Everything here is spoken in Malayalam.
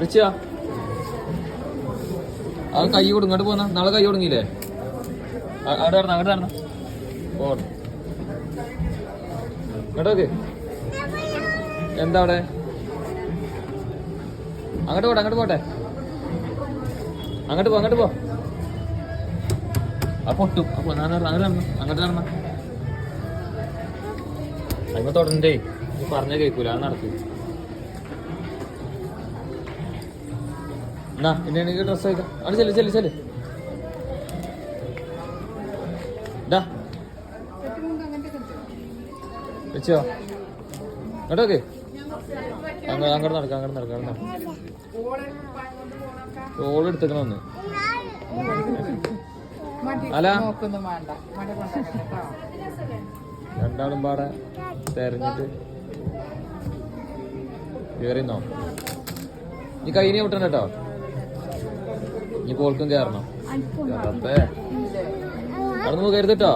റിച്ചാ അത് കൈ കൊടുക്കും ഇങ്ങോട്ട് പോന്ന. നാളെ കൈ കൊടുങ്ങില്ലേ? അവിടെ നടന്ന അവിടെ നടന്ന ഓട്ടോ എന്താ അവിടെ? അങ്ങോട്ട് പോട്ടെ അങ്ങോട്ട് പോട്ടെ. അങ്ങോട്ട് പോ അങ്ങോട്ട് പോ. ആ പൊട്ടും. അപ്പൊ അങ്ങോട്ട് നടന്നു അങ്ങോട്ട് നടന്ന അതിന് തുടരണ്ടേ നീ പറഞ്ഞ കേൾക്കൂല അത് നടക്കൂ. എന്നാ പിന്നെ എനിക്ക് ഡ്രസ്സ് അയക്കാം അവിടെ ചെല്ലു ചെല്ലു ചെല്ലു. വെച്ചോ. ഇങ്ങോട്ടോക്കെ അങ്ങോട്ട് അങ്ങോട്ട് നടക്കാം അങ്ങോട്ട് നടക്കാം നടക്കാം. ഓൾ എടുത്തേക്കണമെന്ന് അല്ല. രണ്ടാളും പാടെ തെരഞ്ഞിട്ട് കയറിന്നോ നീ കൈനെ വിട്ടണ്ട കേട്ടോ. നീ പോൾക്കും കേറണം കേറപ്പേ. അവിടെ നിന്ന് കരുതട്ടോ